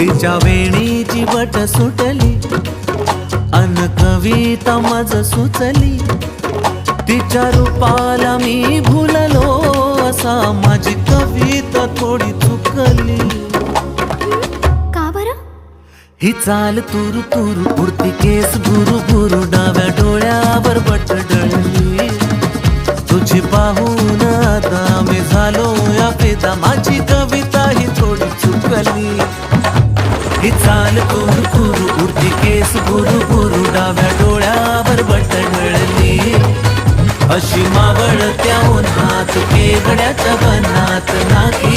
तिच्या वेणीची बट सुटली. अन कविता मज सुचली. तिच्या रूपाला मी भुललो असा माझी कविता थोडी चुकली. का बरं? ही चाल तुरु तुरु उडती केस बुरु बुरु डाव्या डोळ्यावर बट डळली तुझी पाहून आता मी झालो या फिदा माझी कविता ही थोडी चुकली. ही चाल कुरु कुरु उडती केस गुरु गुरु डाव्या डोळ्यावर बट डळली अशी मावळ त्या उन्हात केवड्याच्या बनात नाकी